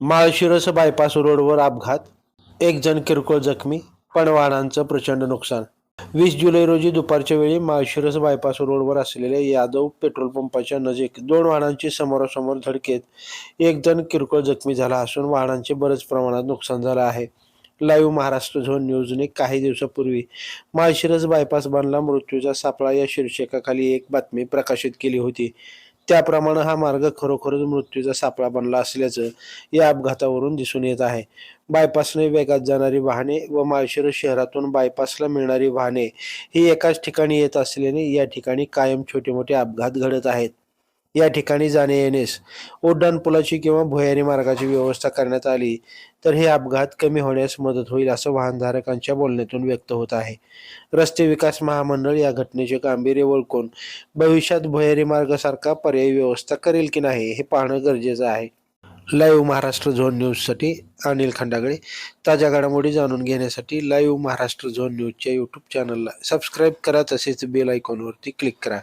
Malshiras bypass रोडवर अपघात एक जण किरकोळ जखमी पण वाहनांचं प्रचंड नुकसान. वीस जुलै रोजी दुपारच्या वेळी माळशिरस बायपास रोडवर असलेल्या यादव पेट्रोल पंपाच्या नजीक दोन वाहनांची समोरासमोर धडकेत एक जण किरकोळ जखमी झाला असून वाहनांचे बरेच प्रमाणात नुकसान झालं आहे. लाईव्ह महाराष्ट्र झोन न्यूजने काही दिवसापूर्वी माळशिरस बायपास बनला मृत्यूचा सापळा या शीर्षकाखाली एक बातमी प्रकाशित केली होती. त्याप्रमाणे हा मार्ग खरोखरच मृत्यूचा सापळा बनला असल्याचं या अपघातावरून दिसून येत आहे. बायपासने वेगात जाणारी वाहने व माळशिरस शहरातून बायपासला मिळणारी वाहने ही एकाच ठिकाणी येत असल्याने या ठिकाणी कायम छोटे मोठे अपघात घडत आहेत. या ठिकाणी जाणे येण्यास. उड्डाणपुलाची किंवा भुयारी मार्गाची व्यवस्था करण्यात आली तर हे अपघात कमी होण्यास मदत होईल असं वाहनधारकांच्या बोलण्यातून व्यक्त होत आहे. रस्ते विकास महामंडळ या घटनेचे गांभीर्य ओळखून भविष्यात भुयारी मार्गासारखा पर्यायी व्यवस्था करेल की नाही हे पाहणं गरजेचं आहे. लाईव्ह महाराष्ट्र झोन न्यूजसाठी अनिल खंडागळे. ताज्या घडामोडी जाणून घेण्यासाठी लाईव्ह महाराष्ट्र झोन न्यूजच्या यूट्यूब चॅनलला सबस्क्राईब करा तसेच बेल आयकॉनवरती क्लिक करा.